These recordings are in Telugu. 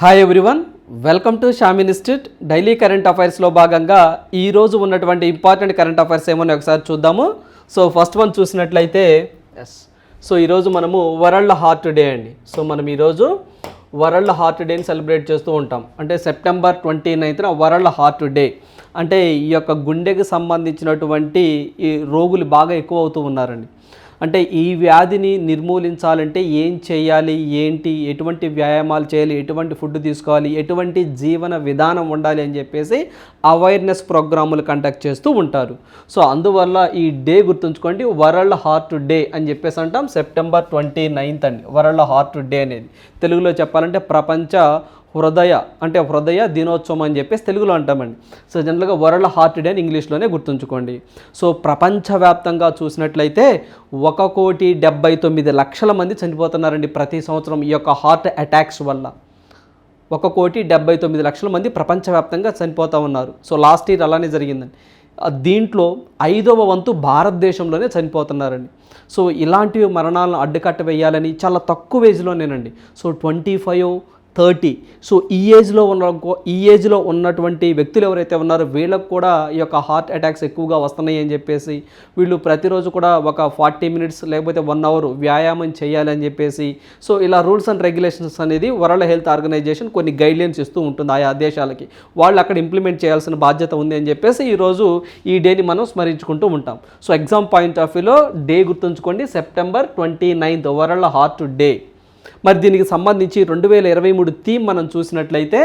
Hi everyone welcome to Sham institute daily current అఫైర్స్లో భాగంగా ఈరోజు ఉన్నటువంటి ఇంపార్టెంట్ కరెంట్ అఫైర్స్ ఏమని ఒకసారి చూద్దాము. సో ఫస్ట్ వన్ చూసినట్లయితే ఎస్ సో ఈరోజు మనము వరల్డ్ హార్ట్ డే అండి. సో మనం ఈరోజు వరల్డ్ హార్ట్ డేని సెలబ్రేట్ చేస్తూ ఉంటాం. అంటే సెప్టెంబర్ ట్వంటీ నైన్త్న వరల్డ్ హార్ట్ డే. అంటే ఈ యొక్క గుండెకి సంబంధించినటువంటి ఈ రోగులు బాగా ఎక్కువ అవుతూ ఉన్నారండి. అంటే ఈ వ్యాధిని నిర్మూలించాలంటే ఏం చేయాలి? ఏంటి? ఎటువంటి వ్యాయామాలు చేయాలి? ఎటువంటి ఫుడ్ తీసుకోవాలి? ఎటువంటి జీవన విధానం ఉండాలి అని చెప్పేసి అవేర్నెస్ ప్రోగ్రాములు కండక్ట్ చేస్తూ ఉంటారు. సో అందువల్ల ఈ డే గుర్తుంచుకోండి. వరల్డ్ హార్ట్ డే అని చెప్పేసి అంటాం. సెప్టెంబర్ ట్వంటీ నైన్త్ అండి. వరల్డ్ హార్ట్ డే అనేది. తెలుగులో చెప్పాలంటే ప్రపంచ హృదయ అంటే హృదయ దినోత్సవం అని చెప్పేసి తెలుగులో అంటామండి. సో జనరల్గా వరల్డ్ హార్ట్ డే అని ఇంగ్లీష్లోనే గుర్తుంచుకోండి. సో ప్రపంచవ్యాప్తంగా చూసినట్లయితే ఒక కోటి డెబ్బై తొమ్మిది లక్షల మంది చనిపోతున్నారండి ప్రతి సంవత్సరం ఈ యొక్క హార్ట్ అటాక్స్ వల్ల. ఒక కోటి డెబ్బై తొమ్మిది లక్షల మంది ప్రపంచవ్యాప్తంగా చనిపోతూ ఉన్నారు. సో లాస్ట్ ఇయర్ అలానే జరిగిందండి. దీంట్లో ఐదవ వంతు భారతదేశంలోనే చనిపోతున్నారండి. సో ఇలాంటి మరణాలను అడ్డుకట్ట వేయాలని చాలా తక్కువ ఏజ్లోనేనండి so twenty five thirty. So ఈ ఏజ్లో ఉన్న ఈ ఏజ్లో ఉన్నటువంటి వ్యక్తులు ఎవరైతే ఉన్నారో వీళ్ళకు కూడా ఈ యొక్క హార్ట్ అటాక్స్ ఎక్కువగా వస్తున్నాయి అని చెప్పేసి వీళ్ళు ప్రతిరోజు కూడా ఒక ఫార్టీ మినిట్స్ లేకపోతే వన్ అవర్ వ్యాయామం చేయాలి అని చెప్పేసి సో ఇలా రూల్స్ అండ్ రెగ్యులేషన్స్ అనేది వరల్డ్ హెల్త్ ఆర్గనైజేషన్ కొన్ని గైడ్లైన్స్ ఇస్తూ ఉంటుంది ఆయా దేశాలకి. వాళ్ళు అక్కడ ఇంప్లిమెంట్ చేయాల్సిన బాధ్యత ఉంది అని చెప్పేసి ఈరోజు ఈ డేని మనం స్మరించుకుంటూ ఉంటాం. సో ఎగ్జామ్ పాయింట్ ఆఫ్ వ్యూలో డే గుర్తుంచుకోండి September twenty ninth world heart day. మరి దీనికి సంబంధించి రెండు వేల ఇరవై మూడు థీమ్ మనం చూసినట్లయితే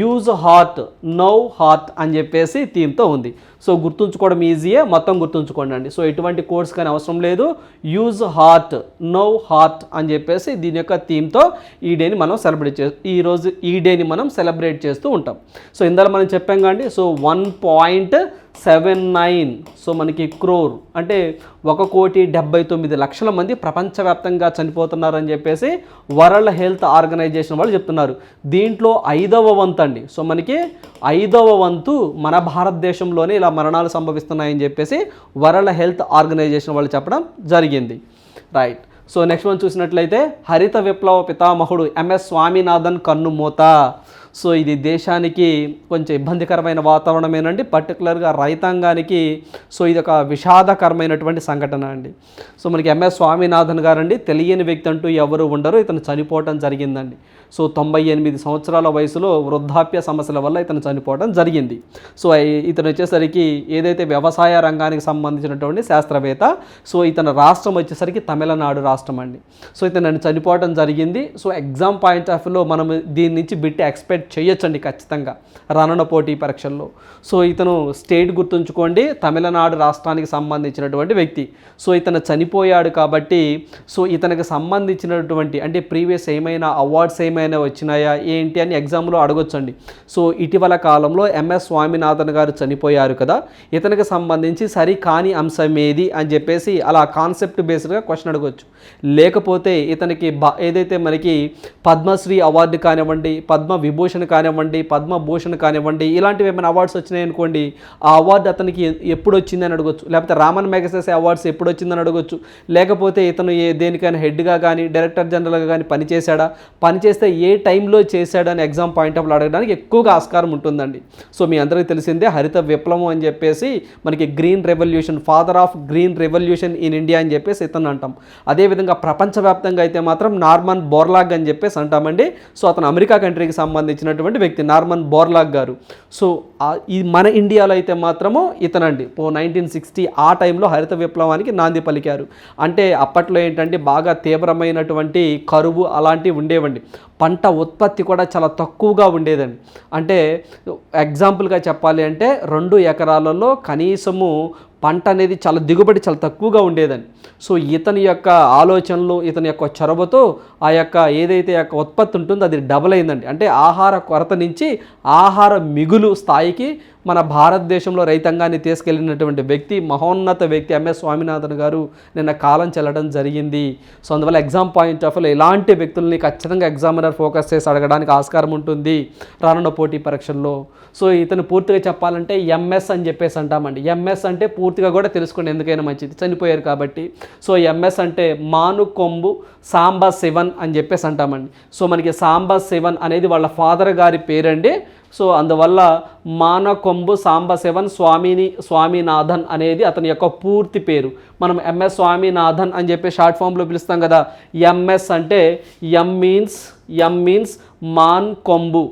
యూజ్ హార్ట్ నో హార్ట్ అని చెప్పేసి థీమ్తో ఉంది. సో గుర్తుంచుకోవడం ఈజీయే మొత్తం గుర్తుంచుకోండి అండి. సో ఎటువంటి కోర్స్ కానీ అవసరం లేదు. యూజ్ హార్ట్ నో హార్ట్ అని చెప్పేసి దీని యొక్క థీమ్తో ఈ డేని మనం సెలబ్రేట్ చే ఈ రోజు ఈ డేని మనం సెలబ్రేట్ చేస్తూ ఉంటాం. సో ఇందాక మనం చెప్పాం కానీ so one point seven nine so మనకి క్రోర్ అంటే ఒక కోటి డెబ్బై తొమ్మిది లక్షల మంది ప్రపంచవ్యాప్తంగా చనిపోతున్నారని చెప్పేసి వరల్డ్ హెల్త్ ఆర్గనైజేషన్ వాళ్ళు చెప్తున్నారు. దీంట్లో ఐదవ వంతు అండి సో మనకి ఐదవ వంతు మన భారతదేశంలోనే ఇలా మరణాలు సంభవిస్తున్నాయని చెప్పేసి వరల్డ్ హెల్త్ ఆర్గనైజేషన్ వాళ్ళు చెప్పడం జరిగింది. రైట్. సో నెక్స్ట్ వన్ చూసినట్లయితే హరిత విప్లవ పితామహుడు ఎంఎస్ స్వామినాథన్ కన్నుమూత. సో ఇది దేశానికి కొంచెం ఇబ్బందికరమైన వాతావరణమేనండి పర్టికులర్గా రైతాంగానికి. సో ఇది ఒక విషాదకరమైనటువంటి సంఘటన అండి. సో మనకి ఎంఎస్ స్వామినాథన్ గారండి తెలియని వ్యక్తి అంటూ ఎవరు ఉండరు ఇతను చనిపోవటం జరిగిందండి. సో తొంభై ఎనిమిది సంవత్సరాల వయసులో వృద్ధాప్య సమస్యల వల్ల ఇతను చనిపోవడం జరిగింది. సో ఇతను వచ్చేసరికి ఏదైతే వ్యవసాయ రంగానికి సంబంధించినటువంటి శాస్త్రవేత్త సో ఇతను రాష్ట్రం వచ్చేసరికి తమిళనాడు రాష్ట్రం అండి సో ఇతను చనిపోవడం జరిగింది. సో ఎగ్జామ్ పాయింట్ ఆఫ్ వ్యూలో మనం దీని నుంచి బిట్టి ఎక్స్పెక్ట్ చేయొచ్చండి ఖచ్చితంగా రానున్న పోటీ పరీక్షల్లో. సో ఇతను స్టేట్ గుర్తుంచుకోండి తమిళనాడు రాష్ట్రానికి సంబంధించినటువంటి వ్యక్తి. సో ఇతను చనిపోయాడు కాబట్టి సో ఇతనికి సంబంధించినటువంటి అంటే ప్రీవియస్ ఏమైనా అవార్డ్స్ ఏమైనా వచ్చినాయా ఏంటి అని ఎగ్జామ్లో అడగొచ్చండి. సో ఇటీవల కాలంలో ఎంఎస్ స్వామినాథన్ గారు చనిపోయారు కదా ఇతనికి సంబంధించి సరి కాని అంశం ఏది అని చెప్పేసి అలా కాన్సెప్ట్ బేస్డ్గా క్వశ్చన్ అడగొచ్చు. లేకపోతే ఇతనికి ఏదైతే మనకి పద్మశ్రీ అవార్డు కానివ్వండి పద్మ విభూషణ్ కానివ్వండి పద్మభూషణ్ కానివ్వండి ఇలాంటివి ఏమైనా అవార్డ్స్ వచ్చినాయి అనుకోండి ఆ అవార్డు అతనికి ఎప్పుడు వచ్చిందని అడగొచ్చు. లేకపోతే రామన్ మెగసెస్ అవార్డ్స్ ఎప్పుడు వచ్చిందని అడగొచ్చు. లేకపోతే ఇతను ఏ దేనికైనా హెడ్గా కానీ డైరెక్టర్ జనరల్గా కానీ పనిచేశాడా? పనిచేస్తే ఏ టైంలో చేశాడని అని ఎగ్జామ్ పాయింట్ ఆఫ్ అడగడానికి ఎక్కువగా ఆస్కారం ఉంటుందండి. సో మీ అందరికీ తెలిసిందే హరిత విప్లవం అని చెప్పేసి మనకి green revolution father of green revolution in India అని చెప్పేసి ఇతను అంటాం. అదేవిధంగా ప్రపంచవ్యాప్తంగా అయితే మాత్రం నార్మన్ బోర్లాగ్ అని చెప్పేసి అంటామండి. సో అతను అమెరికా కంట్రీకి సంబంధించినటువంటి వ్యక్తి నార్మన్ బోర్లాగ్ గారు. సో ఈ మన ఇండియాలో అయితే మాత్రము ఇతనండి. పో నైన్టీన్ సిక్స్టీ ఆ టైంలో హరిత విప్లవానికి నాంది పలికారు. అంటే అప్పట్లో ఏంటంటే బాగా తీవ్రమైనటువంటి కరువు అలాంటివి ఉండేవండి. పంట ఉత్పత్తి కూడా చాలా తక్కువగా ఉండేదండి. అంటే ఎగ్జాంపుల్గా చెప్పాలి అంటే రెండు ఎకరాలలో కనీసము పంట అనేది చాలా దిగుబడి చాలా తక్కువగా ఉండేదండి సో ఇతని యొక్క ఆలోచనలు ఇతని యొక్క చొరవతో ఆ యొక్క ఏదైతే యొక్క ఉత్పత్తి ఉంటుందో అది డబుల్ అయిందండి. అంటే ఆహార కొరత నుంచి ఆహార మిగులు స్థాయికి మన భారతదేశంలో రైతాంగాన్ని తీసుకెళ్ళినటువంటి వ్యక్తి మహోన్నత వ్యక్తి ఎంఎస్ స్వామినాథన్ గారు నిన్న కాలం చెల్లడం జరిగింది. సో అందువల్ల ఎగ్జామ్ పాయింట్ ఆఫ్ వ్యూలో ఇలాంటి వ్యక్తుల్ని ఖచ్చితంగా ఎగ్జామినర్ ఎగ్జామినర్ ఫోకస్ చేసి అడగడానికి ఆస్కారం ఉంటుంది రానున్న పోటీ పరీక్షల్లో. సో ఇతను పూర్తిగా చెప్పాలంటే ఎంఎస్ అని చెప్పేసి అంటామండి. ఎంఎస్ అంటే పూర్తిగా కూడా తెలుసుకోండి ఎందుకైనా మంచిది. చనిపోయారు కాబట్టి. సో ఎంఎస్ అంటే మాను కొంబు సాంబా శివన్ అని చెప్పేసి అంటామండి. సో మనకి సాంబా శివన్ అనేది వాళ్ళ ఫాదర్ గారి పేరండి. సో అందువల్ల మానకొంబు సాంబశివన్ స్వామిని స్వామినాథన్ అనేది అతని యొక్క పూర్తి పేరు. మనం ఎంఎస్ స్వామినాథన్ అని చెప్పి షార్ట్ ఫామ్లో పిలుస్తాం కదా. ఎంఎస్ అంటే M means M means Mankombu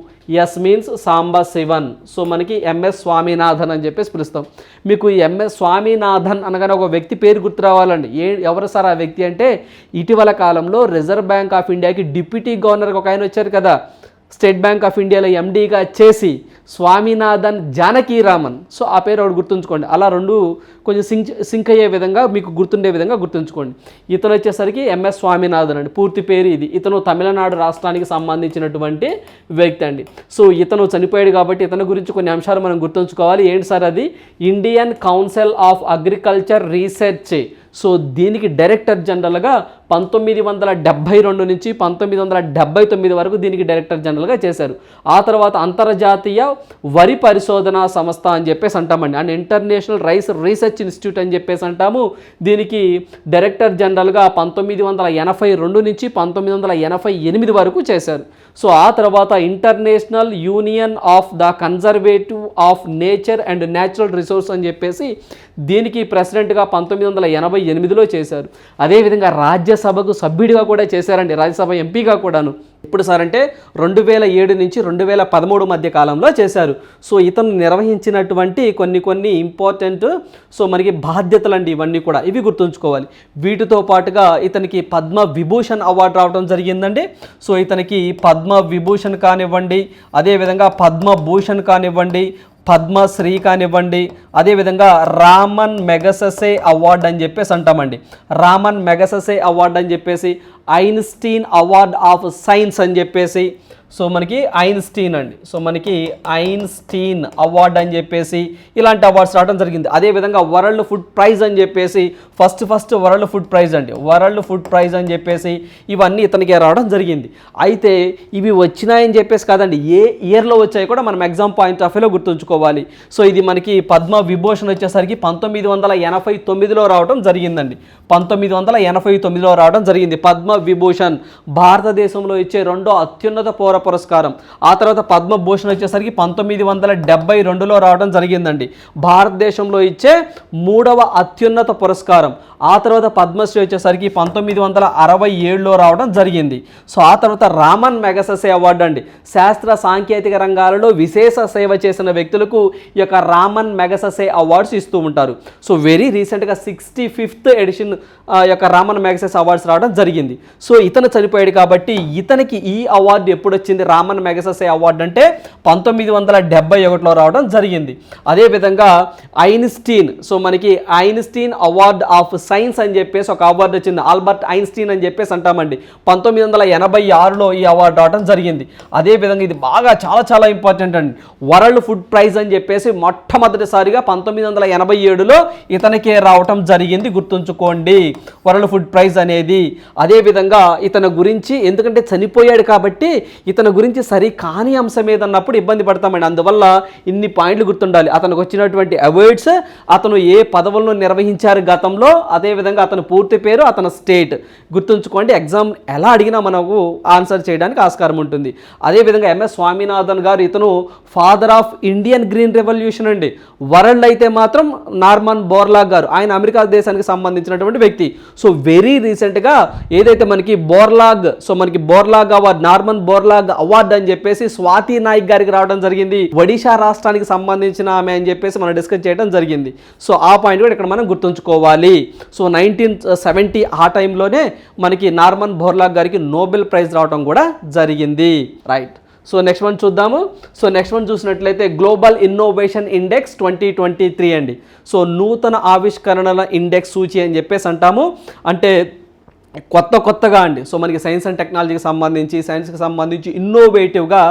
S means Sambasivan. So మనకి ఎంఎస్ స్వామినాథన్ అని చెప్పేసి పిలుస్తాం. మీకు ఎంఎస్ స్వామినాథన్ అనగానే ఒక వ్యక్తి పేరు గుర్తు రావాలండి. ఏ ఎవరు సార్ ఆ వ్యక్తి అంటే ఇటీవల కాలంలో రిజర్వ్ బ్యాంక్ ఆఫ్ ఇండియాకి డిప్యూటీ గవర్నర్గా ఒక ఆయన వచ్చారు కదా. స్టేట్ బ్యాంక్ ఆఫ్ ఇండియాలో ఎండీగా చేసి స్వామినాథన్ జానకీరామన్ సో ఆ పేరు ఒకటి గుర్తుంచుకోండి. అలా రెండు కొంచెం సింక్ సింక్ అయ్యే విధంగా మీకు గుర్తుండే విధంగా గుర్తుంచుకోండి. ఇతను వచ్చేసరికి ఎంఎస్ స్వామినాథన్ అండి. పూర్తి పేరు ఇది. ఇతను తమిళనాడు రాష్ట్రానికి సంబంధించినటువంటి వ్యక్తి అండి. సో ఇతను చనిపోయాడు కాబట్టి ఇతని గురించి కొన్ని అంశాలు మనం గుర్తుంచుకోవాలి. ఏంటి సార్ అది? Indian council of agriculture research. So దీనికి డైరెక్టర్ జనరల్గా పంతొమ్మిది వందల డెబ్భై రెండు నుంచి పంతొమ్మిది వందల డెబ్బై తొమ్మిది వరకు దీనికి డైరెక్టర్ జనరల్గా చేశారు. ఆ తర్వాత అంతర్జాతీయ వరి పరిశోధన సంస్థ అని చెప్పేసి అంటామండి. And international rice research institute అని చెప్పేసి అంటాము. దీనికి డైరెక్టర్ జనరల్గా పంతొమ్మిది వందల ఎనభై రెండు నుంచి పంతొమ్మిది వందల ఎనభై ఎనిమిది వరకు చేశారు. సో ఆ తర్వాత international union of the conservative of nature and natural resource అని చెప్పేసి దీనికి ప్రెసిడెంట్గా పంతొమ్మిది వందల ఎనభై ఎనిమిదిలో చేశారు. అదేవిధంగా రాజ్యసభకు సభ్యుడిగా కూడా చేశారండి. రాజ్యసభ ఎంపీగా కూడాను. ఇప్పుడు సార్ అంటే రెండు వేల ఏడు నుంచి రెండు వేల పదమూడు మధ్య కాలంలో చేశారు. సో ఇతను నిర్వహించినటువంటి కొన్ని కొన్ని ఇంపార్టెంట్ సో మనకి బాధ్యతలు అండి ఇవన్నీ కూడా. ఇవి గుర్తుంచుకోవాలి. వీటితో పాటుగా ఇతనికి పద్మ విభూషణ్ అవార్డు రావడం జరిగిందండి. సో ఇతనికి పద్మ విభూషణ్ కానివ్వండి అదేవిధంగా పద్మభూషణ్ కానివ్వండి పద్మశ్రీ కానివ్వండి అదేవిధంగా రామన్ మెగససే అవార్డ్ అని చెప్పేసి అంటామండి. రామన్ మెగససే అవార్డ్ అని చెప్పేసి ఐన్స్టీన్ అవార్డ్ ఆఫ్ సైన్స్ అని చెప్పేసి సో మనకి ఐన్స్టీన్ అండి. సో మనకి ఐన్స్టీన్ అవార్డ్ అని చెప్పేసి ఇలాంటి అవార్డ్స్ రావడం జరిగింది. అదేవిధంగా వరల్డ్ ఫుడ్ ప్రైజ్ అని చెప్పేసి first first world food prize అండి. వరల్డ్ ఫుడ్ ప్రైజ్ అని చెప్పేసి ఇవన్నీ ఇతనికి రావడం జరిగింది. అయితే ఇవి వచ్చినాయని చెప్పేసి కాదండి. ఏ ఇయర్లో వచ్చాయి కూడా మనం ఎగ్జామ్ పాయింట్ ఆఫ్ వ్యూలో గుర్తుంచుకోవాలి. సో ఇది మనకి పద్మ విభూషణ్ వచ్చేసరికి పంతొమ్మిది వందల ఎనభై తొమ్మిదిలో రావడం జరిగిందండి. పంతొమ్మిది వందల ఎనభై తొమ్మిదిలో రావడం జరిగింది. పద్మ విభూషణ్ భారతదేశంలో ఇచ్చే రెండో అత్యున్నత పౌర పురస్కారం. ఆ తర్వాత పద్మభూషణ్ వచ్చేసరికి పంతొమ్మిది వందల డెబ్బై రెండులో రావడం జరిగిందండి. భారతదేశంలో ఇచ్చే మూడవ అత్యున్నత పురస్కారం. ఆ తర్వాత పద్మశ్రీ వచ్చేసరికి పంతొమ్మిది వందల అరవై ఏడులో రావడం జరిగింది. సో ఆ తర్వాత రామన్ మెగససే అవార్డు అండి శాస్త్ర సాంకేతిక రంగాలలో విశేష సేవ చేసిన వ్యక్తులకు ఈ యొక్క రామన్ మెగససే అవార్డ్స్ ఇస్తూ ఉంటారు. సో వెరీ రీసెంట్గా సిక్స్టీ ఫిఫ్త్ ఎడిషన్ యొక్క రామన్ మెగసెస్ అవార్డ్స్ రావడం జరిగింది. సో ఇతను చనిపోయాడు కాబట్టి ఇతనికి ఈ అవార్డు ఎప్పుడు వచ్చింది రామన్ మెగససే అవార్డు అంటే పంతొమ్మిది వందల డెబ్బై ఒకటిలో రావడం జరిగింది. అదేవిధంగా ఐన్స్టీన్ సో మనకి ఐన్స్టీన్ అవార్డ్ ఆఫ్ సైన్స్ అని చెప్పేసి ఒక అవార్డు వచ్చింది. ఆల్బర్ట్ ఐన్స్టీన్ అని చెప్పేసి అంటామండి. పంతొమ్మిది వందల ఎనభై ఆరులో ఈ అవార్డు రావడం జరిగింది. అదేవిధంగా ఇది బాగా చాలా చాలా ఇంపార్టెంట్ అండి. వరల్డ్ ఫుడ్ ప్రైజ్ అని చెప్పేసి మొట్టమొదటిసారిగా పంతొమ్మిది వందల ఎనభై ఏడులో ఇతనికే రావటం జరిగింది. గుర్తుంచుకోండి. వరల్డ్ ఫుడ్ ప్రైజ్ అనేది అదేవిధంగా ఇతని గురించి ఎందుకంటే చనిపోయాడు కాబట్టి ఇతని గురించి సరి కాని అంశం ఏదన్నప్పుడు ఇబ్బంది పడతామండి. అందువల్ల ఇన్ని పాయింట్లు గుర్తుండాలి. అతనికి వచ్చినటువంటి అవార్డ్స్ అతను ఏ పదవులను నిర్వహించారు గతంలో అదేవిధంగా అతని పూర్తి పేరు అతని స్టేట్ గుర్తుంచుకోండి ఎగ్జామ్ ఎలా అడిగినా మనకు ఆన్సర్ చేయడానికి ఆస్కారం ఉంటుంది. అదేవిధంగా ఎంఎస్ స్వామినాథన్ గారు ఇతను father of Indian green revolution అండి. వరల్డ్ అయితే మాత్రం నార్మన్ బోర్లాగ్ గారు ఆయన అమెరికా దేశానికి సంబంధించినటువంటి వ్యక్తి. సో వెరీ రీసెంట్గా ఏదైతే మనకి బోర్లాగ్ సో మనకి Borlaug award Norman Borlaug award అని చెప్పేసి స్వాతి నాయక్ గారికి రావడం జరిగింది. ఒడిషా రాష్ట్రానికి సంబంధించిన ఆమె అని చెప్పేసి మనం డిస్కస్ చేయడం జరిగింది. సో ఆ పాయింట్ కూడా ఇక్కడ మనం గుర్తుంచుకోవాలి. సో నైన్టీన్ సెవెంటీ ఆ టైంలోనే మనకి నార్మన్ బోర్లాగ్ గారికి నోబెల్ ప్రైజ్ రావడం కూడా జరిగింది. రైట్. సో నెక్స్ట్ వన్ చూద్దాము. సో నెక్స్ట్ వన్ చూసినట్లయితే global innovation index twenty twenty three అండి. సో నూతన ఆవిష్కరణల ఇండెక్స్ సూచి అని చెప్పేసి అంటాము. అంటే కొత్త కొత్తగా అండి. సో మనకి సైన్స్ అండ్ టెక్నాలజీకి సంబంధించి సైన్స్కి సంబంధించి ఇన్నోవేటివ్గా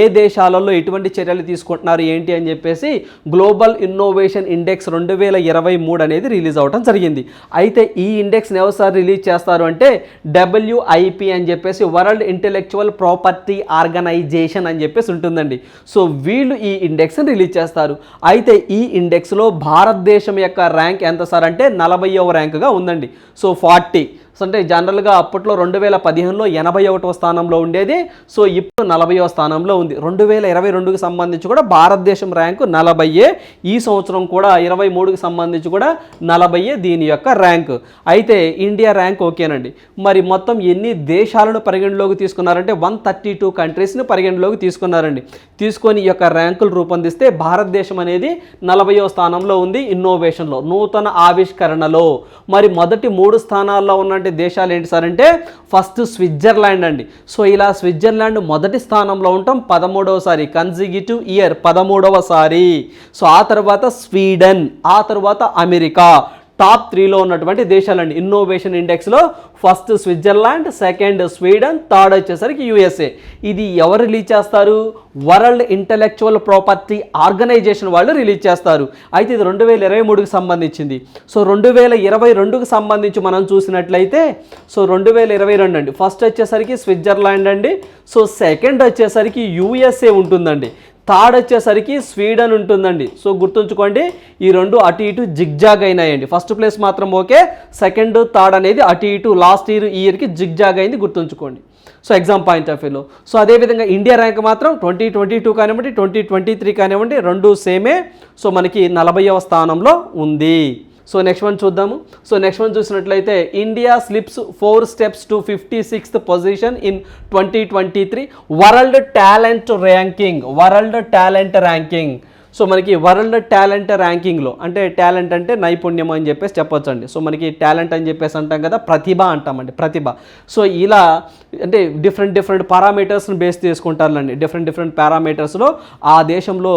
ఏ దేశాలలో ఎటువంటి చర్యలు తీసుకుంటున్నారు ఏంటి అని చెప్పేసి గ్లోబల్ ఇన్నోవేషన్ ఇండెక్స్ రెండు వేల ఇరవై మూడు అనేది రిలీజ్ అవ్వడం జరిగింది. అయితే ఈ ఇండెక్స్ని ఎవరు రిలీజ్ చేస్తారు అంటే డబ్ల్యూఐపి అని చెప్పేసి వరల్డ్ ఇంటెలెక్చువల్ ప్రాపర్టీ ఆర్గనైజేషన్ అని చెప్పేసి ఉంటుందండి. సో వీళ్ళు ఈ ఇండెక్స్ని రిలీజ్ చేస్తారు. అయితే ఈ ఇండెక్స్లో భారతదేశం యొక్క ర్యాంక్ ఎంత సార్ అంటే నలభైవ ర్యాంకుగా ఉందండి. So forty. సో అంటే జనరల్గా అప్పట్లో రెండు వేల పదిహేనులో ఎనభై ఒకటవ స్థానంలో ఉండేది. సో ఇప్పుడు నలభైవ స్థానంలో ఉంది. రెండు వేల ఇరవై రెండుకి సంబంధించి కూడా భారతదేశం ర్యాంకు నలభైయే. ఈ సంవత్సరం కూడా ఇరవై మూడుకి సంబంధించి కూడా నలభైయే దీని యొక్క ర్యాంకు. అయితే ఇండియా ర్యాంక్ ఓకేనండి. మరి మొత్తం ఎన్ని దేశాలను పరిగణలోకి తీసుకున్నారంటే వన్ థర్టీ టూ కంట్రీస్ని పరిగణలోకి తీసుకున్నారండి. తీసుకొని ఈ యొక్క ర్యాంకులు రూపొందిస్తే భారతదేశం అనేది నలభైవ స్థానంలో ఉంది ఇన్నోవేషన్లో నూతన ఆవిష్కరణలో. మరి మొదటి మూడు స్థానాల్లో ఉన్నటువంటి దేశాలు ఏంటి సార్ అంటే ఫస్ట్ స్విట్జర్లాండ్ అండి. సో ఇలా స్విట్జర్లాండ్ మొదటి స్థానంలో ఉంటాం. పదమూడవసారి కన్జిగిటివ్ ఇయర్ పదమూడవసారి. సో ఆ తర్వాత స్వీడన్ ఆ తర్వాత అమెరికా. టాప్ త్రీలో ఉన్నటువంటి దేశాలండి. Innovation ఇండెక్స్లో first Switzerland second Sweden third వచ్చేసరికి యూఎస్ఏ. ఇది ఎవరు రిలీజ్ చేస్తారు? వరల్డ్ ఇంటలెక్చువల్ ప్రాపర్టీ ఆర్గనైజేషన్ వాళ్ళు రిలీజ్ చేస్తారు. అయితే ఇది రెండు వేల ఇరవై మూడుకి సంబంధించింది. సో రెండు వేల ఇరవై రెండుకి సంబంధించి మనం చూసినట్లయితే సో రెండు వేల ఇరవై రెండు అండి. ఫస్ట్ వచ్చేసరికి స్విట్జర్లాండ్ అండి. సో సెకండ్ వచ్చేసరికి యూఎస్ఏ ఉంటుందండి. థర్డ్ వచ్చేసరికి స్వీడన్ ఉంటుందండి. సో గుర్తుంచుకోండి ఈ రెండు అటు ఇటు జిగ్జాగ్ అయినాయండి. ఫస్ట్ ప్లేస్ మాత్రం ఓకే సెకండ్ థర్డ్ అనేది అటు ఇటు లాస్ట్ ఇయర్ ఇయర్కి జిగ్జాగ్ అయింది గుర్తుంచుకోండి. సో ఎగ్జామ్ పాయింట్ ఆఫ్ వ్యూలో. సో అదేవిధంగా ఇండియా ర్యాంక్ మాత్రం ట్వంటీ ట్వంటీ టూ కానివ్వండి ట్వంటీ ట్వంటీ త్రీ కానివ్వండి రెండు సేమే. సో మనకి నలభైవ స్థానంలో ఉంది. సో నెక్స్ట్ వన్ చూద్దాము. సో నెక్స్ట్ వన్ చూసినట్లయితే India slips four steps to fifty sixth position in twenty twenty three. World talent ranking world talent ranking. So మనకి వరల్డ్ టాలెంట్ ర్యాంకింగ్లో అంటే టాలెంట్ అంటే నైపుణ్యం అని చెప్పేసి చెప్పొచ్చండి. సో మనకి టాలెంట్ అని చెప్పేసి అంటాం కదా ప్రతిభ అంటామండి ప్రతిభ. సో ఇలా అంటే డిఫరెంట్ డిఫరెంట్ పారామీటర్స్ని బేస్ చేసుకుంటారులండి. డిఫరెంట్ డిఫరెంట్ పారామీటర్స్లో ఆ దేశంలో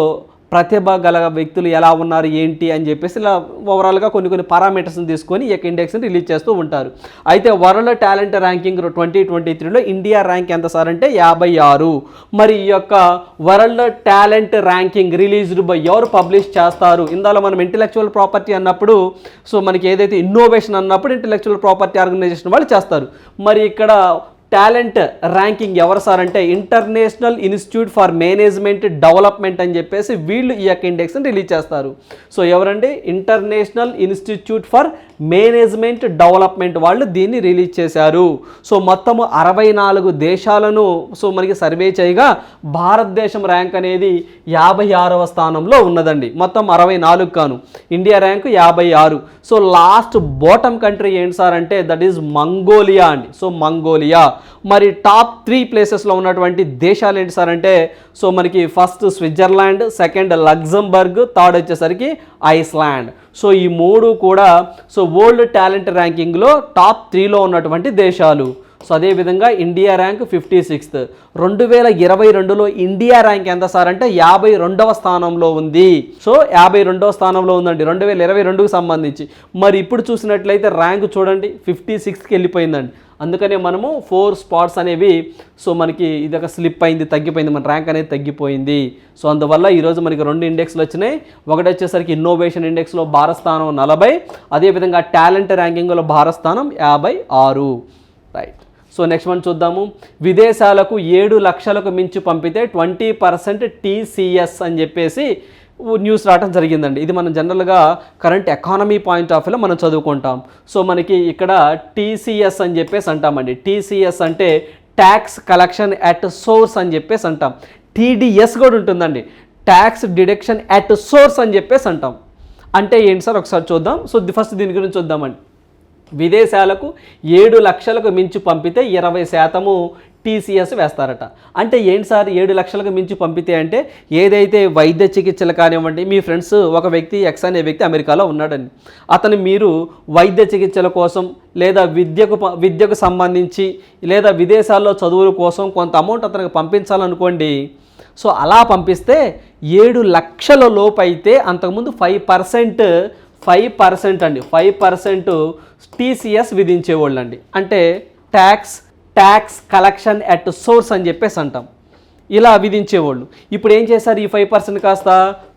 ప్రతిభ గల వ్యక్తులు ఎలా ఉన్నారు ఏంటి అని చెప్పేసి ఇలా ఓవరాల్గా కొన్ని కొన్ని పారామీటర్స్ని తీసుకొని ఈ యొక్క ఇండెక్స్ని రిలీజ్ చేస్తూ ఉంటారు. అయితే world talent ranking twenty twenty త్రీలో ఇండియా ర్యాంక్ ఎంత సార్ అంటే యాభై ఆరు. మరి ఈ యొక్క world talent ranking released by ఎవరు పబ్లిష్ చేస్తారు? ఇందులో మనం ఇంటెలెక్చువల్ ప్రాపర్టీ అన్నప్పుడు సో మనకి ఏదైతే ఇన్నోవేషన్ అన్నప్పుడు ఇంటెలెక్చువల్ ప్రాపర్టీ ఆర్గనైజేషన్ వాళ్ళు చేస్తారు. మరి ఇక్కడ టాలెంట్ ర్యాంకింగ్ ఎవరు సార్ అంటే international institute for management development అని చెప్పేసి వీళ్ళు ఈ యొక్క ఇండెక్స్ని రిలీజ్ చేస్తారు. సో ఎవరండి? International institute for management development వాళ్ళు దీన్ని రిలీజ్ చేశారు. సో మొత్తము అరవై నాలుగు దేశాలను సో మనకి సర్వే చేయగా భారతదేశం ర్యాంక్ అనేది యాభై ఆరవ స్థానంలో ఉన్నదండి. మొత్తం అరవై నాలుగు కాను. ఇండియా ర్యాంక్ యాభై ఆరు. సో లాస్ట్ బాటమ్ కంట్రీ ఏంటి సార్ అంటే దట్ ఈజ్ మంగోలియా అండి. So Mongolia. మరి టాప్ త్రీ ప్లేసెస్లో ఉన్నటువంటి దేశాలు ఏంటి సార్ అంటే సో మనకి first Switzerland second Luxembourg third వచ్చేసరికి ఐస్లాండ్. సో ఈ మూడు కూడా సో వరల్డ్ టాలెంట్ ర్యాంకింగ్లో టాప్ త్రీలో ఉన్నటువంటి దేశాలు. సో అదేవిధంగా ఇండియా ర్యాంక్ ఫిఫ్టీ సిక్స్త్. రెండు వేల ఇరవై రెండులో ఇండియా ర్యాంక్ ఎంత సార్ అంటే యాభై రెండవ స్థానంలో ఉంది. సో యాభై రెండవ స్థానంలో ఉందండి రెండు వేల ఇరవై రెండుకు సంబంధించి. మరి ఇప్పుడు చూసినట్లయితే ర్యాంక్ చూడండి ఫిఫ్టీ సిక్స్కి వెళ్ళిపోయిందండి. అందుకనే మనము ఫోర్ స్పాట్స్ అనేవి సో మనకి ఇది ఒక స్లిప్ అయింది తగ్గిపోయింది మన ర్యాంక్ అనేది తగ్గిపోయింది. సో అందువల్ల ఈరోజు మనకి రెండు ఇండెక్స్లు వచ్చినాయి. ఒకటి వచ్చేసరికి ఇన్నోవేషన్ ఇండెక్స్లో భారత స్థానం నలభై అదేవిధంగా టాలెంట్ ర్యాంకింగ్లో భారత స్థానం యాభై ఆరు. రైట్. సో నెక్స్ట్ వన్ చూద్దాము. విదేశాలకు ఏడు లక్షలకు మించి పంపితే ట్వంటీ పర్సెంట్ టీసీఎస్ అని చెప్పేసి న్యూస్ రావడం జరిగిందండి. ఇది మనం జనరల్గా కరెంట్ ఎకానమీ పాయింట్ ఆఫ్ వ్యూలో మనం చదువుకుంటాం. సో మనకి ఇక్కడ టీసీఎస్ అని చెప్పేసి అంటామండి. టీసీఎస్ అంటే ట్యాక్స్ కలెక్షన్ అట్ సోర్స్ అని చెప్పేసి అంటాం. టీడీఎస్ కూడా ఉంటుందండి. ట్యాక్స్ డిడక్షన్ అట్ సోర్స్ అని చెప్పేసి అంటాం. అంటే ఏంటి సార్? ఒకసారి చూద్దాం. సో ఫస్ట్ దీని గురించి చూద్దామండి. విదేశాలకు ఏడు లక్షలకు మించి పంపితే ఇరవై శాతము టీసీఎస్ వేస్తారట. అంటే ఏంటి సార్ ఏడు లక్షలకు మించి పంపితే అంటే ఏదైతే వైద్య చికిత్సలు కానివ్వండి మీ ఫ్రెండ్స్ ఒక వ్యక్తి ఎక్స్ అనే వ్యక్తి అమెరికాలో ఉన్నాడండి. అతను మీరు వైద్య చికిత్సల కోసం లేదా విద్యకు విద్యకు సంబంధించి లేదా విదేశాల్లో చదువుల కోసం కొంత అమౌంట్ అతనికి పంపించాలనుకోండి. సో అలా పంపిస్తే ఏడు లక్షల లోపు అయితే అంతకుముందు ఫైవ్ పర్సెంట్ ఫైవ్ పర్సెంట్ అండి ఫైవ్ పర్సెంట్ టీసీఎస్ విధించేవాళ్ళు అండి అంటే tax tax collection at source అని చెప్పేసి అంటాం. ఇలా విధించేవాళ్ళు. ఇప్పుడు ఏం చేశారు? ఈ ఫైవ్ పర్సెంట్ కాస్త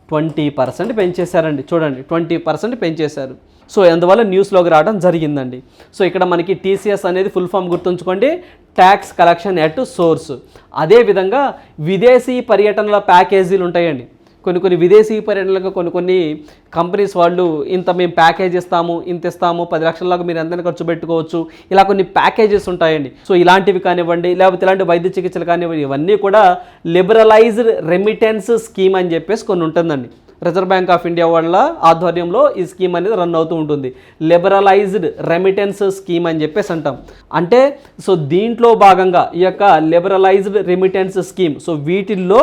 ట్వంటీ పర్సెంట్ పెంచేశారండి. చూడండి ట్వంటీ పర్సెంట్ పెంచేశారు. సో అందువల్ల న్యూస్లోకి రావడం జరిగిందండి. సో ఇక్కడ మనకి టీసీఎస్ అనేది ఫుల్ ఫామ్ గుర్తుంచుకోండి. ట్యాక్స్ కలెక్షన్ ఎట్ సోర్స్ అదేవిధంగా విదేశీ పర్యటనల ప్యాకేజీలు ఉంటాయండి. కొన్ని కొన్ని విదేశీ పర్యటనలకు కొన్ని కొన్ని కంపెనీస్ వాళ్ళు ఇంత మేము ప్యాకేజ్ ఇస్తాము ఇంత ఇస్తాము పది లక్షల మీరు ఎంతైనా ఖర్చు పెట్టుకోవచ్చు. ఇలా కొన్ని ప్యాకేజెస్ ఉంటాయండి. సో ఇలాంటివి కానివ్వండి లేకపోతే ఇలాంటి వైద్య చికిత్సలు కానివ్వండి ఇవన్నీ కూడా లిబరలైజ్డ్ రెమిటెన్స్ స్కీమ్ అని చెప్పేసి కొన్ని ఉంటుందండి. రిజర్వ్ బ్యాంక్ ఆఫ్ ఇండియా వాళ్ళ ఆధ్వర్యంలో ఈ స్కీమ్ అనేది రన్ అవుతూ ఉంటుంది. లిబరలైజ్డ్ రెమిటెన్స్ స్కీమ్ అని చెప్పేసి అంటాం. అంటే సో దీంట్లో భాగంగా ఈ యొక్క లిబరలైజ్డ్ రెమిటెన్స్ స్కీమ్ సో వీటిల్లో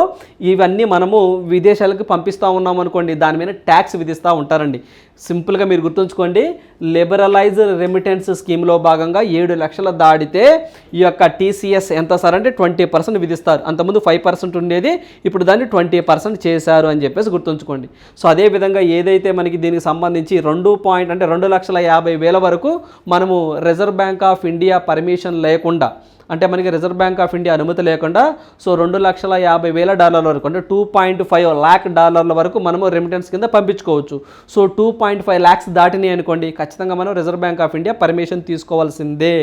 ఇవన్నీ మనము విదేశాలకు పంపిస్తూ ఉన్నాం అనుకోండి దాని మీద ట్యాక్స్ విధిస్తూ ఉంటారండి. సింపుల్గా మీరు గుర్తుంచుకోండి. లిబరలైజ్డ్ రెమిటెన్స్ స్కీమ్లో భాగంగా ఏడు లక్షల దాడితే ఈ యొక్క టీసీఎస్ ఎంత సార్ అంటే ట్వంటీ పర్సెంట్ విధిస్తారు. అంతకుముందు ఫైవ్ పర్సెంట్ ఉండేది ఇప్పుడు దాన్ని ట్వంటీ పర్సెంట్ చేశారు అని చెప్పేసి గుర్తుంచుకోండి. సో అదేవిధంగా ఏదైతే మనకి దీనికి సంబంధించి రెండు పాయింట్ అంటే రెండు లక్షల యాభై వేల వరకు మనము Reserve Bank of India permission లేకుండా అంటే మనకి రిజర్వ్ బ్యాంక్ ఆఫ్ ఇండియా అనుమతి లేకుండా సో రెండు లక్షల యాభై వేల డాలర్ల వరకు అంటే టూ పాయింట్ ఫైవ్ ల్యాక్ డాలర్ల వరకు మనము రెమిటెన్స్ కింద పంపించుకోవచ్చు. So two point five lakhs దాటినాయి అనుకోండి ఖచ్చితంగా మనం Reserve Bank of India permission తీసుకోవాల్సిందే.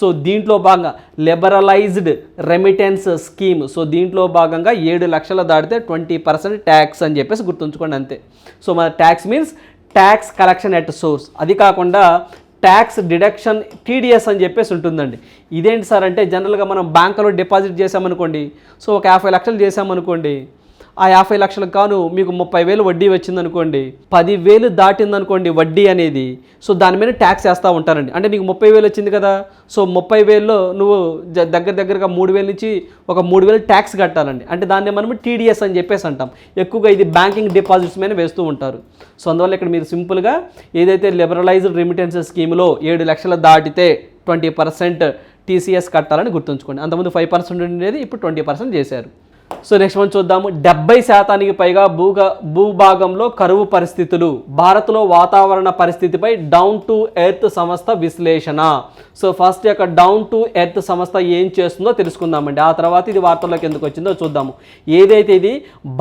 సో దీంట్లో భాగంగా లిబరలైజ్డ్ రెమిటెన్స్ స్కీమ్ సో దీంట్లో భాగంగా ఏడు లక్షల దాటితే ట్వంటీ పర్సెంట్ ట్యాక్స్ అని చెప్పేసి గుర్తుంచుకోండి అంతే. సో మన tax means tax collection at source అది కాకుండా ట్యాక్స్ డిడక్షన్ టీడీఎస్ అని చెప్పేసి ఉంటుందండి. ఇదేంటి సార్ అంటే జనరల్గా మనం బ్యాంకులో డిపాజిట్ చేసామనుకోండి సో ఒక యాభై లక్షలు చేసామనుకోండి ఆ యాభై లక్షలకు కాను మీకు ముప్పై వేలు వడ్డీ వచ్చిందనుకోండి పదివేలు దాటిందనుకోండి వడ్డీ అనేది సో దాని మీద ట్యాక్స్ వేస్తూ ఉంటారండి. అంటే నీకు ముప్పై వేలు వచ్చింది కదా సో ముప్పై వేల్లో నువ్వు దగ్గర దగ్గరగా మూడు వేల నుంచి ఒక మూడు వేలు ట్యాక్స్ కట్టాలండి. అంటే దాన్ని మనం టీడీఎస్ అని చెప్పేసి అంటాం. ఎక్కువగా ఇది బ్యాంకింగ్ డిపాజిట్స్ మీద వేస్తూ ఉంటారు. సో అందువల్ల ఇక్కడ మీరు సింపుల్గా ఏదైతే లిబరలైజ్డ్ రెమిటెన్స్ స్కీమ్లో ఏడు లక్షలు దాటితే ట్వంటీ పర్సెంట్ టీసీఎస్ కట్టాలని గుర్తుంచుకోండి. అంతకుముందు ఫైవ్ పర్సెంట్ ఉండేది ఇప్పుడు ట్వంటీ పర్సెంట్ చేశారు. సో నెక్స్ట్ మనం చూద్దాము. డెబ్బై శాతానికి పైగా భూగ భూభాగంలో కరువు పరిస్థితులు. భారత్లో వాతావరణ పరిస్థితిపై డౌన్ టు ఎర్త్ సంస్థ విశ్లేషణ. సో ఫస్ట్ యొక్క డౌన్ టు ఎర్త్ సంస్థ ఏం చేస్తుందో తెలుసుకుందామండి. ఆ తర్వాత ఇది వార్తల్లోకి ఎందుకు వచ్చిందో చూద్దాము. ఏదైతే ఇది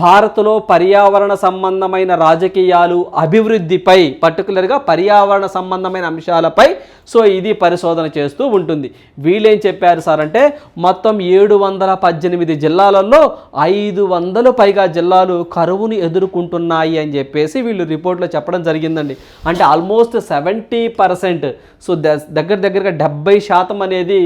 భారత్లో పర్యావరణ సంబంధమైన రాజకీయాలు అభివృద్ధిపై పర్టికులర్గా పర్యావరణ సంబంధమైన అంశాలపై సో ఇది పరిశోధన చేస్తూ ఉంటుంది. వీళ్ళేం చెప్పారు సార్ అంటే మొత్తం ఏడు వందల పద్దెనిమిది జిల్లాలలో ఐదు వందలు పైగా జిల్లాలు కరువును ఎదుర్కొంటున్నాయి అని చెప్పేసి వీళ్ళు రిపోర్ట్లో చెప్పడం జరిగిందండి. అంటే ఆల్మోస్ట్ సెవెంటీ పర్సెంట్. సో దగ్గర దగ్గరగా డెబ్బై శాతం అనేది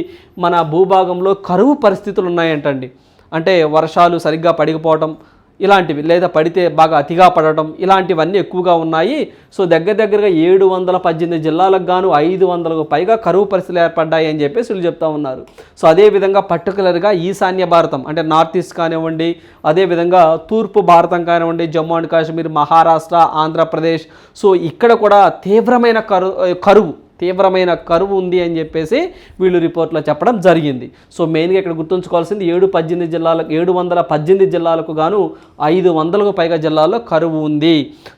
మన భూభాగంలో కరువు పరిస్థితులు ఉన్నాయంటండి. అంటే వర్షాలు సరిగ్గా పడిపోవటం ఇలాంటివి లేదా పడితే బాగా అతిగా పడటం ఇలాంటివన్నీ ఎక్కువగా ఉన్నాయి. సో దగ్గర దగ్గరగా ఏడు వందల పద్దెనిమిది జిల్లాలకు గాను ఐదు వందలకు పైగా కరువు పరిస్థితులు ఏర్పడ్డాయి అని చెప్పేసి వీళ్ళు చెప్తా ఉన్నారు. సో అదేవిధంగా పర్టికులర్గా ఈశాన్య భారతం అంటే నార్త్ ఈస్ట్ కానివ్వండి అదేవిధంగా తూర్పు భారతం కానివ్వండి జమ్మూ అండ్ కాశ్మీర్ మహారాష్ట్ర ఆంధ్రప్రదేశ్. సో ఇక్కడ కూడా తీవ్రమైన కరు కరువు తీవ్రమైన కరువు ఉంది అని చెప్పేసి వీళ్ళు రిపోర్ట్లో చెప్పడం జరిగింది. సో మెయిన్గా ఇక్కడ గుర్తుంచుకోవాల్సింది ఏడు పద్దెనిమిది జిల్లాలకు ఏడు వందల పద్దెనిమిది జిల్లాలకు గాను ఐదు వందలకు పైగా జిల్లాల్లో కరువు ఉంది.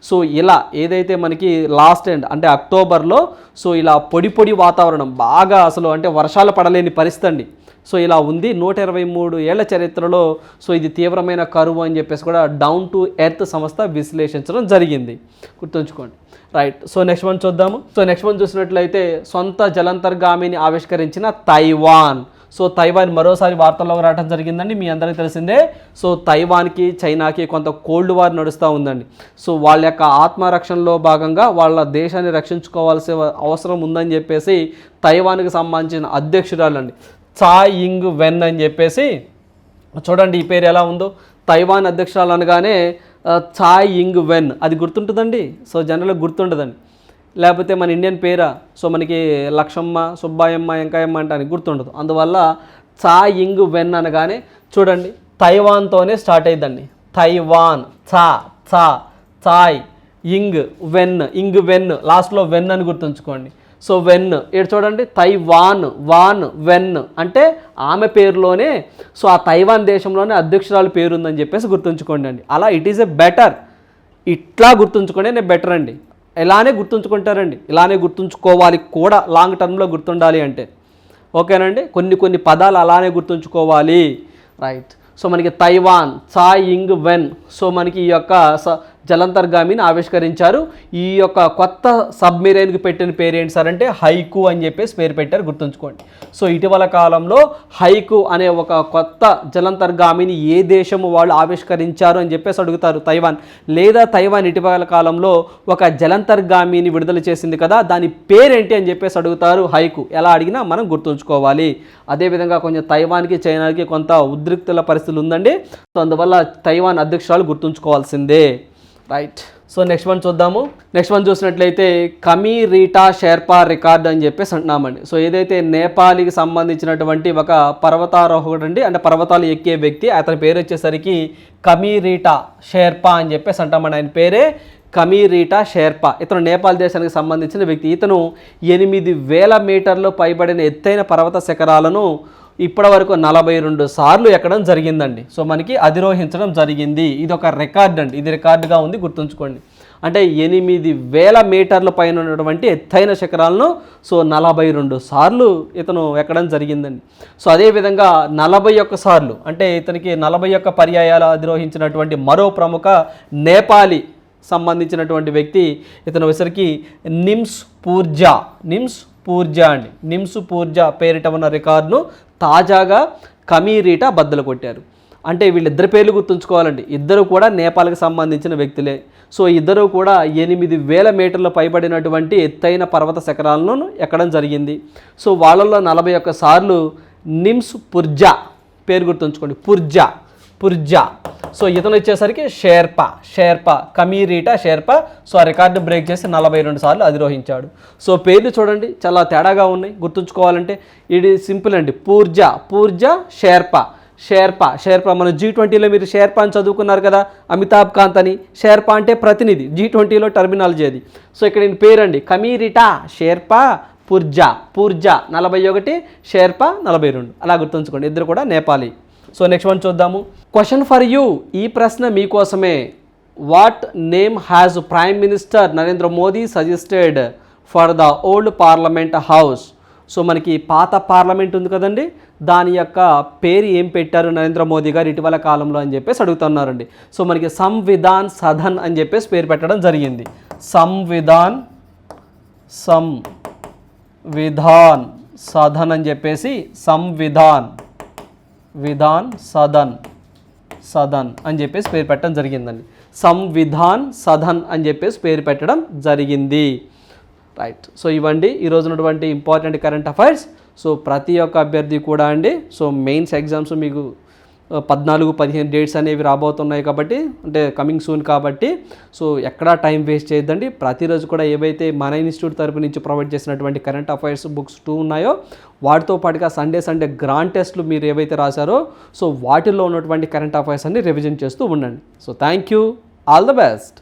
సో ఇలా ఏదైతే మనకి లాస్ట్ ఎండ్ అంటే అక్టోబర్లో సో ఇలా పొడి పొడి వాతావరణం బాగా అసలు అంటే వర్షాలు పడలేని పరిస్థితి అండి. సో ఇలా ఉంది. నూట ఇరవై మూడు ఏళ్ళ చరిత్రలో సో ఇది తీవ్రమైన కరువు అని చెప్పేసి కూడా డౌన్ టు ఎర్త్ సంస్థ విశ్లేషించడం జరిగింది. గుర్తుంచుకోండి. రైట్ సో నెక్స్ట్ వన్ చూద్దాము. సో నెక్స్ట్ వన్ చూసినట్లయితే సొంత జలంతర్గామిని ఆవిష్కరించిన తైవాన్. సో తైవాన్ మరోసారి వార్తల్లోకి రావడం జరిగిందండి. మీ అందరికీ తెలిసిందే. సో తైవాన్కి చైనాకి కొంత కోల్డ్ వార్ నడుస్తూ ఉందండి. సో వాళ్ళ యొక్క ఆత్మరక్షణలో భాగంగా వాళ్ళ దేశాన్ని రక్షించుకోవాల్సిన అవసరం ఉందని చెప్పేసి తైవాన్కి సంబంధించిన అధ్యక్షురాలండి. చాయ్ ఇంగ్ వెన్ అని చెప్పేసి చూడండి ఈ పేరు ఎలా ఉందో. తైవాన్ అధ్యక్షురాలు అనగానే చాయ్ ఇంగ్ వెన్. అది గుర్తుంటుందండి? సో జనరల్గా గుర్తుండదండి. లేకపోతే మన ఇండియన్ పేరా సో మనకి లక్షమ్మ సుబ్బాయమ్మ వెంకాయమ్మ అంటే అని గుర్తుండదు. అందువల్ల చాయ్ ఇంగ్ వెన్ అనగానే చూడండి తైవాన్తోనే స్టార్ట్ అయ్యిందండి తైవాన్ చా చా Tsai Ing Wen Ing Wen లాస్ట్లో వెన్ అని గుర్తుంచుకోండి. సో వెన్ ఇక్కడ చూడండి తైవాన్ వాన్ వెన్ అంటే ఆమె పేరులోనే సో ఆ తైవాన్ దేశంలోనే అధ్యక్షురాలు పేరు ఉందని చెప్పేసి గుర్తుంచుకోండి అండి. అలా ఇట్ ఈస్ ఎ బెటర్ ఇట్లా గుర్తుంచుకోండి నేను బెటర్ అండి. ఇలానే గుర్తుంచుకుంటారండి. ఇలానే గుర్తుంచుకోవాలి కూడా లాంగ్ టర్మ్లో గుర్తుండాలి అంటే. ఓకేనండి? కొన్ని కొన్ని పదాలు అలానే గుర్తుంచుకోవాలి. రైట్ సో మనకి Taiwan Tsai Ing Wen. So మనకి ఈ యొక్క స జలంతర్గామిని ఆవిష్కరించారు. ఈ యొక్క కొత్త సబ్మెరైన్కి పెట్టిన పేరు ఏంటి సార్ అంటే హైకు అని చెప్పేసి పేరు పెట్టారు గుర్తుంచుకోండి. సో ఇటీవల కాలంలో హైకు అనే ఒక కొత్త జలంతర్గామిని ఏ దేశము వాళ్ళు ఆవిష్కరించారు అని చెప్పేసి అడుగుతారు తైవాన్. లేదా తైవాన్ ఇటీవల కాలంలో ఒక జలంతర్గామిని విడుదల చేసింది కదా దాని పేరేంటి అని చెప్పేసి అడుగుతారు హైకు. ఎలా అడిగినా మనం గుర్తుంచుకోవాలి. అదేవిధంగా కొంచెం తైవాన్కి చైనాకి కొంత ఉద్రిక్తుల పరిస్థితులు ఉందండి. సో అందువల్ల తైవాన్ అధ్యక్షురాలు గుర్తుంచుకోవాల్సిందే. రైట్ సో నెక్స్ట్ వన్ చూద్దాము. నెక్స్ట్ వన్ చూసినట్లయితే కమీ రీటా షేర్పా రికార్డ్ అని చెప్పేసి అంటున్నామండి. సో ఏదైతే నేపాల్కి సంబంధించినటువంటి ఒక పర్వతారోహకుడు అండి అంటే పర్వతాలు ఎక్కే వ్యక్తి అతని పేరు వచ్చేసరికి కమీ రీటా షేర్పా అని చెప్పేసి అంటామండి. ఆయన పేరే కమీరీటా షేర్పా. ఇతను నేపాల్ దేశానికి సంబంధించిన వ్యక్తి. ఇతను ఎనిమిది వేల మీటర్లు పైబడిన ఎత్తైన పర్వత శిఖరాలను ఇప్పటి వరకు నలభై రెండు సార్లు ఎక్కడం జరిగిందండి. సో మనకి అధిరోహించడం జరిగింది. ఇది ఒక రికార్డ్ అండి. ఇది రికార్డుగా ఉంది గుర్తుంచుకోండి. అంటే ఎనిమిది వేల మీటర్ల పైన ఉన్నటువంటి ఎత్తైన శిఖరాలను సో నలభై రెండు సార్లు ఇతను ఎక్కడం జరిగిందండి. సో అదేవిధంగా నలభై ఒక్క సార్లు అంటే ఇతనికి నలభై ఒక్క పర్యాయాలు అధిరోహించినటువంటి మరో ప్రముఖ నేపాలి సంబంధించినటువంటి వ్యక్తి ఇతను వచ్చరికి నిమ్స్ పూర్జా. నిమ్స్ పూర్జా అండి. నిమ్స్ పూర్జా పేరిట ఉన్న రికార్డును తాజాగా కమీరీటా బద్దలు కొట్టారు. అంటే వీళ్ళిద్దరి పేర్లు గుర్తుంచుకోవాలండి. ఇద్దరు కూడా నేపాల్కి సంబంధించిన వ్యక్తులే. సో ఇద్దరు కూడా ఎనిమిది వేల మీటర్ల పైబడినటువంటి ఎత్తైన పర్వత శిఖరాలను ఎక్కడం జరిగింది. సో వాళ్ళల్లో నలభై ఒక్క సార్లు నిమ్స్ పుర్జా పేరు గుర్తుంచుకోండి. పుర్జా. స్పుర్జా సో ఇతను వచ్చేసరికి షేర్పా. షేర్పా కమీరీటా షేర్పా. సో ఆ రికార్డు బ్రేక్ చేసి నలభై రెండు సార్లు అధిరోహించాడు. సో పేర్లు చూడండి చాలా తేడాగా ఉన్నాయి. గుర్తుంచుకోవాలంటే ఇది సింపుల్ అండి. పూర్జా పూర్జా షేర్పా. షేర్పా షేర్పా. మన జీ ట్వంటీలో మీరు షేర్పా అని చదువుకున్నారు కదా అమితాబ్ కాంత్ అని. షేర్పా అంటే ప్రతినిధి జీ ట్వంటీలో టర్మినాలజీ అది. సో ఇక్కడ నేను పేరండి కమీరిటా షేర్పా పుర్జా. పూర్జా నలభై ఒకటి షేర్పా నలభై రెండు. అలా గుర్తుంచుకోండి. ఇద్దరు కూడా నేపాలీ. సో నెక్స్ట్ వన్ చూద్దాము. క్వశ్చన్ ఫర్ యూ ఈ ప్రశ్న మీకోసమే. What name has prime minister Narendra Modi suggested for the old parliament house so మనకి పాత పార్లమెంట్ ఉంది కదండి. దాని యొక్క పేరు ఏం పెట్టారు నరేంద్ర మోదీ గారు ఇటీవల కాలంలో అని చెప్పేసి అడుగుతున్నారండి. సో మనకి సంవిధాన్ సదన్ అని చెప్పేసి పేరు పెట్టడం జరిగింది. సంవిధాన్ సం విధాన్ సదన్ అని చెప్పేసి సంవిధాన్. విధాన్ సదన్. సదన్ అని చెప్పేసి పేరు పెట్టడం జరిగిందండి. సంవిధాన్ సదన్ అని చెప్పేసి పేరు పెట్టడం జరిగింది. రైట్ సో ఇవ్వండి. ఈరోజు ఉన్నటువంటి ఇంపార్టెంట్ కరెంట్ అఫైర్స్ సో ప్రతి ఒక్క అభ్యర్థి కూడా అండి. సో మెయిన్స్ ఎగ్జామ్స్ మీకు పద్నాలుగు పదిహేను డేట్స్ అనేవి రాబోతున్నాయి కాబట్టి అంటే కమింగ్ సూన్ కాబట్టి సో ఎక్కడా టైం వేస్ట్ చేయొద్దండి. ప్రతిరోజు కూడా ఏవైతే మన ఇన్స్టిట్యూట్ తరపు నుంచి ప్రొవైడ్ చేసినటువంటి కరెంట్ అఫైర్స్ బుక్స్ టూ ఉన్నాయో వాటితో పాటుగా సండే సండే గ్రాండ్ టెస్ట్లు మీరు ఏవైతే రాశారో సో వాటిల్లో ఉన్నటువంటి కరెంట్ అఫైర్స్ అన్ని రివిజన్ చేస్తూ ఉండండి. So thank you all the best